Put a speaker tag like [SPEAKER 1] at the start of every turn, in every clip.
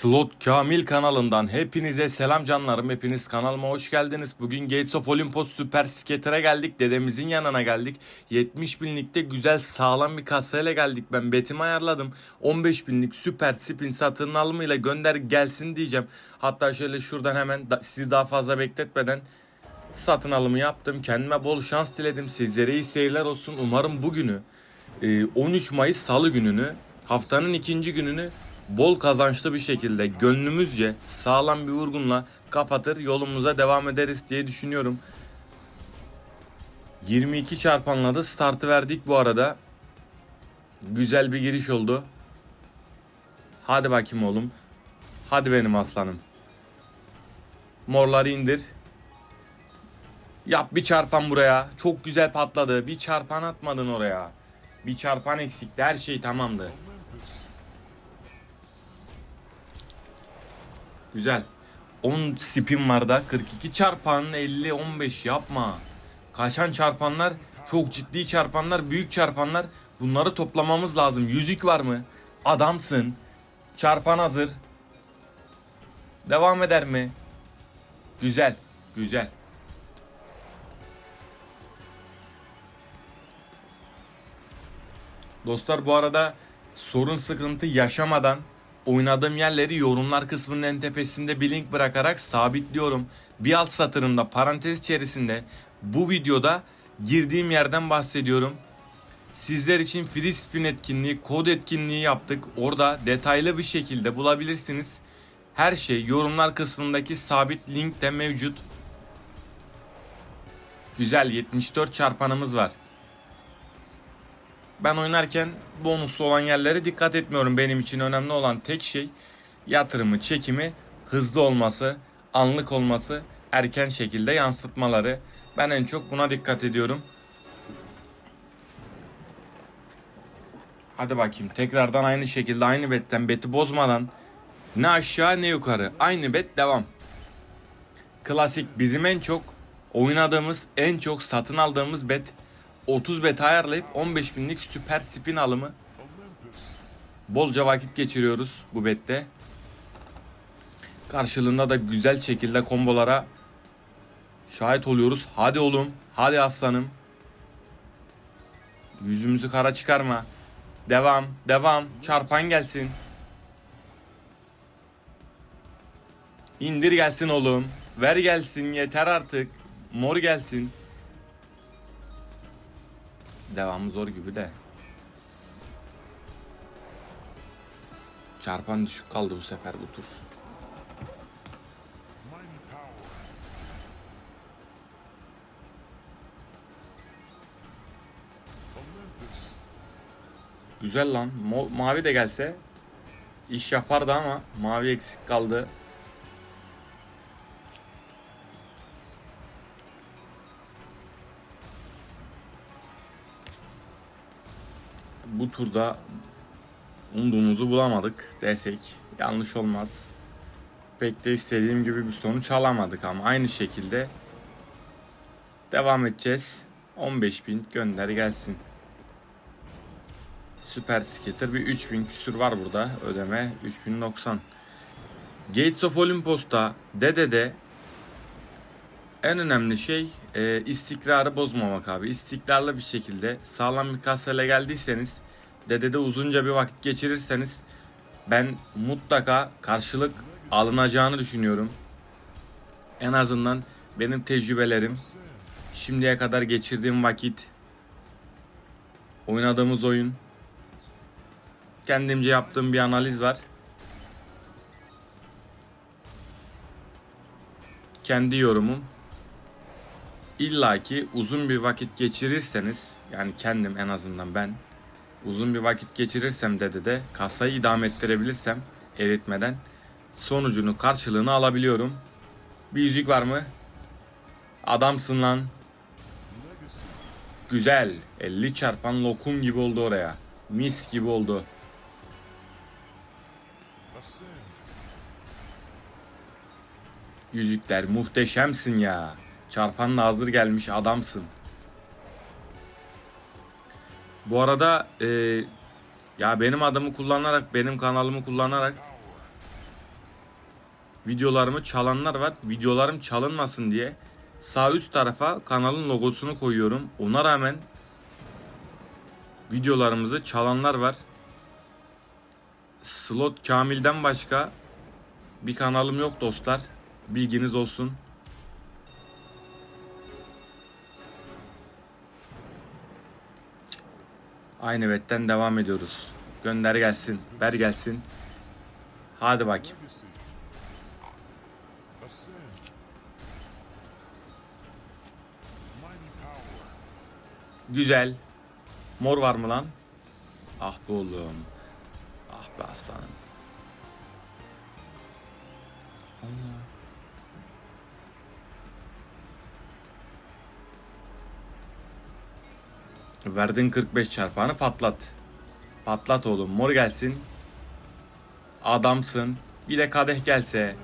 [SPEAKER 1] Slot Kamil kanalından hepinize selam canlarım. Hepiniz kanalıma hoş geldiniz. Bugün Gates of Olympus Super Skater'a geldik. Dedemizin yanına geldik. 70 binlikte güzel sağlam bir kasayla geldik. Ben betimi ayarladım. 15 binlik süper spin satın alımıyla gönder gelsin diyeceğim. Hatta şöyle şuradan hemen da, sizi daha fazla bekletmeden satın alımı yaptım. Kendime bol şans diledim. Sizlere iyi seyirler olsun. Umarım bugünü e, 13 Mayıs Salı gününü haftanın ikinci gününü bol kazançlı bir şekilde gönlümüzce sağlam bir vurgunla kapatır yolumuza devam ederiz diye düşünüyorum. 22 çarpanla da startı verdik bu arada. Güzel bir giriş oldu. Hadi bakayım oğlum. Hadi benim aslanım. Morları indir. Yap bir çarpan buraya. Çok güzel patladı. Bir çarpan atmadın oraya. Bir çarpan eksikti. Her şey tamamdı. Güzel. 10 spin var da 42 çarpan 50 15 yapma. Kaçan çarpanlar çok ciddi çarpanlar büyük çarpanlar bunları toplamamız lazım. Yüzük var mı? Adamsın. Çarpan hazır. Devam eder mi? Güzel. Güzel. Dostlar bu arada sorun sıkıntı yaşamadan oynadığım yerleri yorumlar kısmının en tepesinde bir link bırakarak sabitliyorum. Bir alt satırında parantez içerisinde bu videoda girdiğim yerden bahsediyorum. Sizler için free spin etkinliği, kod etkinliği yaptık. Orada detaylı bir şekilde bulabilirsiniz. Her şey yorumlar kısmındaki sabit linkte mevcut. Güzel 74 çarpanımız var. Ben oynarken bonuslu olan yerlere dikkat etmiyorum. Benim için önemli olan tek şey yatırımı, çekimi hızlı olması, anlık olması, erken şekilde yansıtmaları. Ben en çok buna dikkat ediyorum. Hadi bakayım tekrardan aynı şekilde aynı betten beti bozmadan ne aşağı ne yukarı aynı bet devam. Klasik bizim en çok oynadığımız en çok satın aldığımız bet 30 bet ayarlayıp 15 binlik süper spin alımı. Bolca vakit geçiriyoruz bu bette. Karşılığında da güzel şekilde kombolara şahit oluyoruz. Hadi oğlum, hadi aslanım. Yüzümüzü kara çıkarma. Devam, devam. Çarpan gelsin. İndir gelsin oğlum. Ver gelsin yeter artık. Mor gelsin. Devamı zor gibi de. Çarpan düşük kaldı bu sefer bu tur. Güzel lan. Mo- mavi de gelse iş yapardı ama mavi eksik kaldı. Bu turda umduğumuzu bulamadık desek yanlış olmaz. Pek de istediğim gibi bir sonuç alamadık ama aynı şekilde devam edeceğiz. 15.000 gönder gelsin. Süper Skater bir 3000 küsür var burada ödeme 3090. Gates of Olympus'ta Dede'de en önemli şey e, istikrarı bozmamak abi. İstikrarlı bir şekilde sağlam bir kasayla geldiyseniz Dede'de uzunca bir vakit geçirirseniz ben mutlaka karşılık alınacağını düşünüyorum. En azından benim tecrübelerim şimdiye kadar geçirdiğim vakit oynadığımız oyun kendimce yaptığım bir analiz var. Kendi yorumum İlla ki uzun bir vakit geçirirseniz yani kendim en azından ben uzun bir vakit geçirirsem dedi de kasayı idame ettirebilirsem eritmeden sonucunu karşılığını alabiliyorum. Bir yüzük var mı? Adamsın lan. Güzel. 50 çarpan lokum gibi oldu oraya. Mis gibi oldu. Yüzükler muhteşemsin ya. Çarpan da hazır gelmiş adamsın. Bu arada e, ya benim adımı kullanarak benim kanalımı kullanarak videolarımı çalanlar var. Videolarım çalınmasın diye sağ üst tarafa kanalın logosunu koyuyorum. Ona rağmen videolarımızı çalanlar var. Slot Kamil'den başka bir kanalım yok dostlar. Bilginiz olsun. Aynı betten devam ediyoruz. Gönder gelsin, ver gelsin. Hadi bakayım. Güzel. Mor var mı lan? Ah be oğlum. Ah be aslanım. Allah. Verdin 45 çarpanı patlat. Patlat oğlum. Mor gelsin. Adamsın. Bir de kadeh gelse.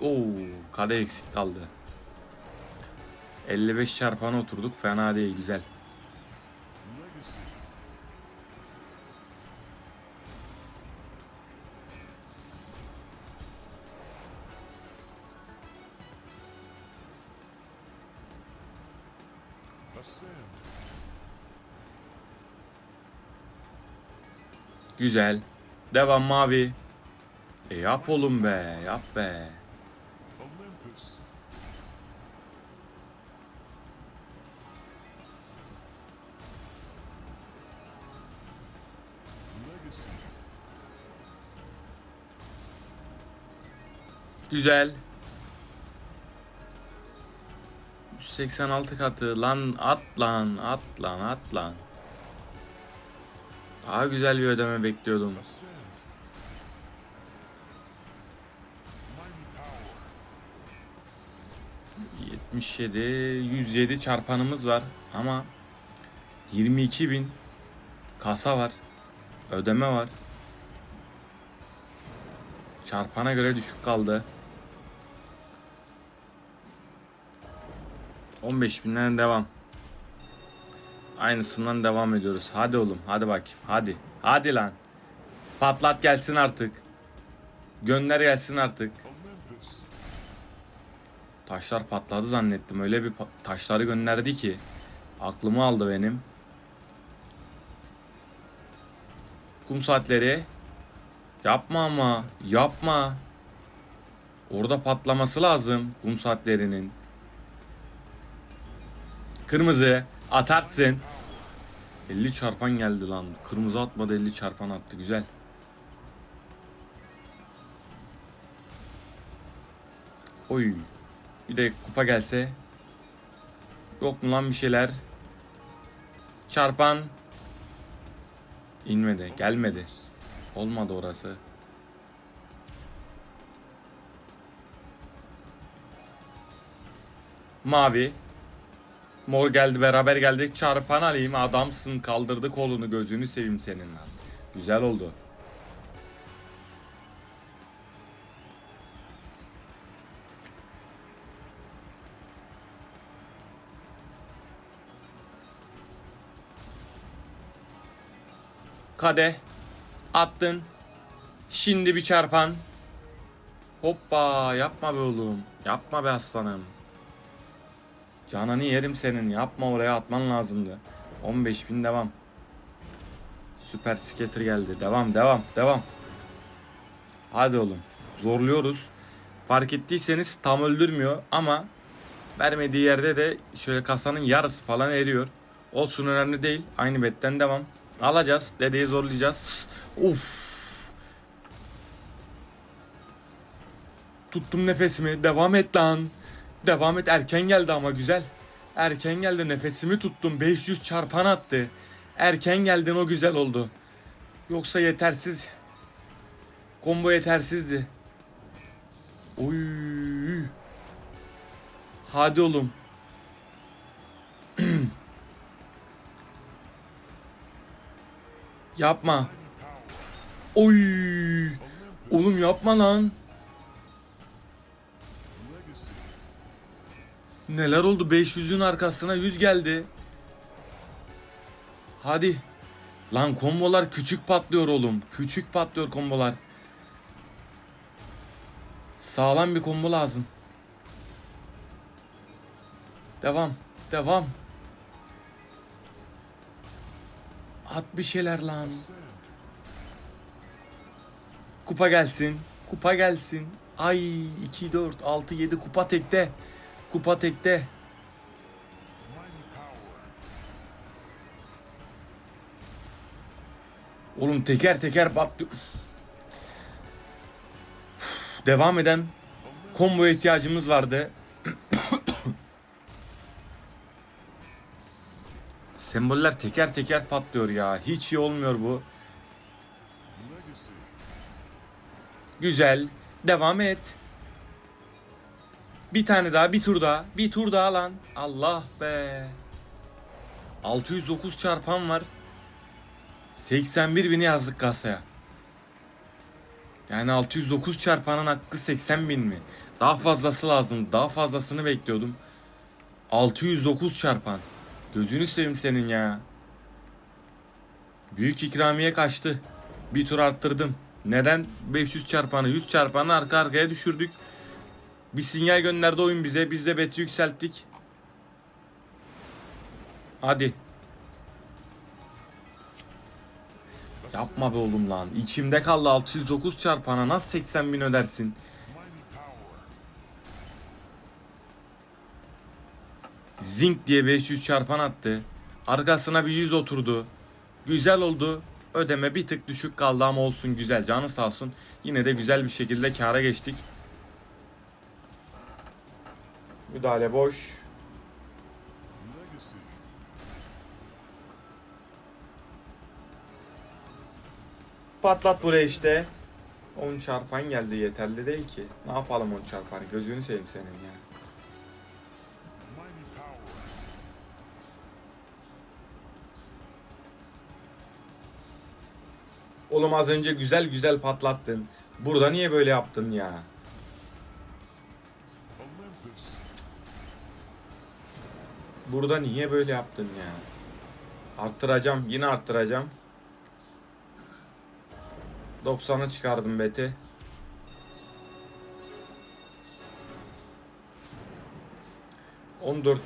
[SPEAKER 1] Oo, kadeh eksik kaldı. 55 çarpana oturduk. Fena değil, güzel. Güzel. Devam mavi. E yap oğlum be, yap be. Güzel. 186 katı lan at lan at lan at lan. Daha güzel bir ödeme bekliyordum.
[SPEAKER 2] Ascend. Mighty power.
[SPEAKER 1] 77 107 çarpanımız var ama 22 bin kasa var. Ödeme var. Çarpana göre düşük kaldı. 15 binden devam. Aynısından devam ediyoruz. Hadi oğlum hadi bakayım hadi. Hadi lan. Patlat gelsin artık. Gönder gelsin artık. Taşlar patladı zannettim. Öyle bir taşları gönderdi ki aklımı aldı benim. Kum saatleri. Yapma ama. Yapma. Orada patlaması lazım kum saatlerinin. Kırmızı atarsın. 50 çarpan geldi lan. Kırmızı atmadı 50 çarpan attı. Güzel. Oy. Bir de kupa gelse. Yok mu lan bir şeyler? Çarpan. İnmedi. Gelmedi. Olmadı orası. Mavi. Mor geldi beraber geldik. Çarpan alayım. Adamsın. Kaldırdı kolunu. Gözünü seveyim senin lan. Güzel oldu. Kade. Attın. Şimdi bir çarpan. Hoppa yapma be oğlum. Yapma be aslanım. Canını yerim senin. Yapma oraya atman lazımdı. 15 bin devam. Süper skater geldi. Devam devam devam. Hadi oğlum. Zorluyoruz. Fark ettiyseniz tam öldürmüyor ama vermediği yerde de şöyle kasanın yarısı falan eriyor. Olsun önemli değil. Aynı betten devam. Alacağız. Dedeyi zorlayacağız. Uf. Tuttum nefesimi. Devam et lan. Devam et. Erken geldi ama güzel. Erken geldi. Nefesimi tuttum. 500 çarpan attı. Erken geldin o güzel oldu. Yoksa yetersiz. Combo yetersizdi. Oy. Hadi oğlum. Yapma. Oy. Oğlum yapma lan. Neler oldu? 500'ün arkasına 100 geldi. Hadi. Lan kombolar küçük patlıyor oğlum. Küçük patlıyor kombolar. Sağlam bir combo lazım. Devam. Devam. At bir şeyler lan. Kupa gelsin. Kupa gelsin. Ay 2 4 6 7 kupa tekte. Kupa tekte. Oğlum teker teker battı. Devam eden comboya ihtiyacımız vardı. Semboller teker teker patlıyor ya. Hiç iyi olmuyor bu. Güzel. Devam et. Bir tane daha, bir tur daha. Bir tur daha lan. Allah be. 609 çarpan var. 81 bini yazdık kasaya. Yani 609 çarpanın hakkı 80 bin mi? Daha fazlası lazım. Daha fazlasını bekliyordum. 609 çarpan. Gözünü seveyim senin ya. Büyük ikramiye kaçtı. Bir tur arttırdım. Neden 500 çarpanı 100 çarpanı arka arkaya düşürdük. Bir sinyal gönderdi oyun bize. Biz de beti yükselttik. Hadi. Yapma be oğlum lan. İçimde kaldı 609 çarpana. Nasıl 80 bin ödersin? Zink diye 500 çarpan attı. Arkasına bir 100 oturdu. Güzel oldu. Ödeme bir tık düşük kaldı ama olsun güzel. Canı sağ olsun. Yine de güzel bir şekilde kâra geçtik. Müdahale boş. Patlat buraya işte. 10 çarpan geldi yeterli değil ki. Ne yapalım 10 çarpan? Gözünü seveyim senin ya. Oğlum az önce güzel güzel patlattın. Burada niye böyle yaptın ya? Burada niye böyle yaptın ya? Arttıracağım. Yine arttıracağım. 90'a çıkardım beti.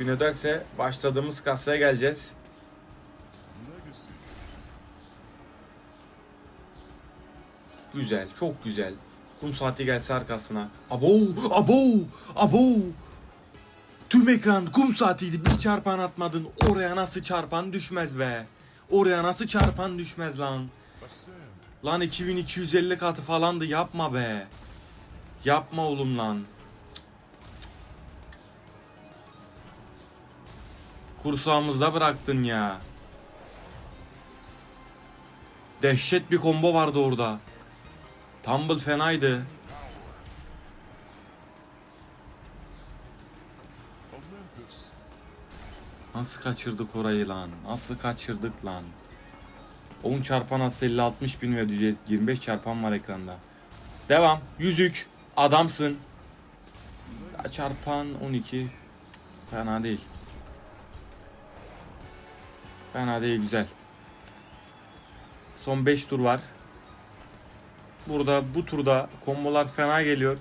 [SPEAKER 1] bin öderse başladığımız kasaya geleceğiz. Güzel, çok güzel. Kum saati gelse arkasına. Abo, abo, abo. Tüm ekran kum saatiydi. Bir çarpan atmadın. Oraya nasıl çarpan düşmez be. Oraya nasıl çarpan düşmez lan. Lan 2250 katı falandı yapma be. Yapma oğlum lan. Kursağımızda bıraktın ya. Dehşet bir combo vardı orada. Tumble fenaydı. Nasıl kaçırdık orayı lan? Nasıl kaçırdık lan? 10 çarpan atsa 50-60 bin ödeyeceğiz. 25 çarpan var ekranda. Devam. Yüzük. Adamsın. Çarpan 12. Fena değil. Fena değil güzel. Son 5 tur var. Burada bu turda kombolar fena geliyor.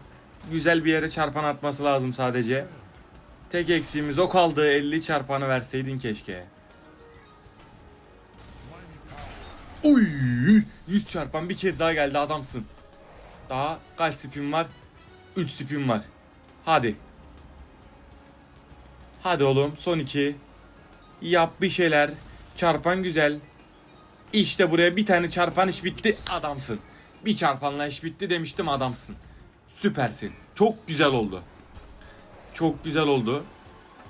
[SPEAKER 1] Güzel bir yere çarpan atması lazım sadece. Tek eksiğimiz o kaldı. 50 çarpanı verseydin keşke. Uy! 100 çarpan bir kez daha geldi adamsın. Daha kaç spin var? 3 spin var. Hadi. Hadi oğlum son 2. Yap bir şeyler. Çarpan güzel. İşte buraya bir tane çarpan iş bitti. Adamsın. Bir çarpanla iş bitti demiştim adamsın. Süpersin. Çok güzel oldu. Çok güzel oldu.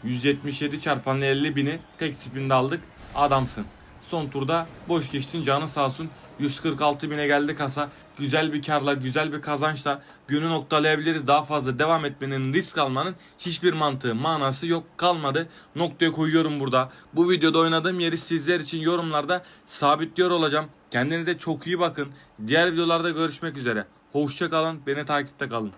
[SPEAKER 1] 177 çarpanlı 50 bini tek spinde aldık. Adamsın. Son turda boş geçtin canı sağ olsun. 146 bine geldi kasa. Güzel bir karla, güzel bir kazançla günü noktalayabiliriz. Daha fazla devam etmenin, risk almanın hiçbir mantığı, manası yok kalmadı. Noktaya koyuyorum burada. Bu videoda oynadığım yeri sizler için yorumlarda sabitliyor olacağım. Kendinize çok iyi bakın. Diğer videolarda görüşmek üzere. Hoşça kalın, beni takipte kalın.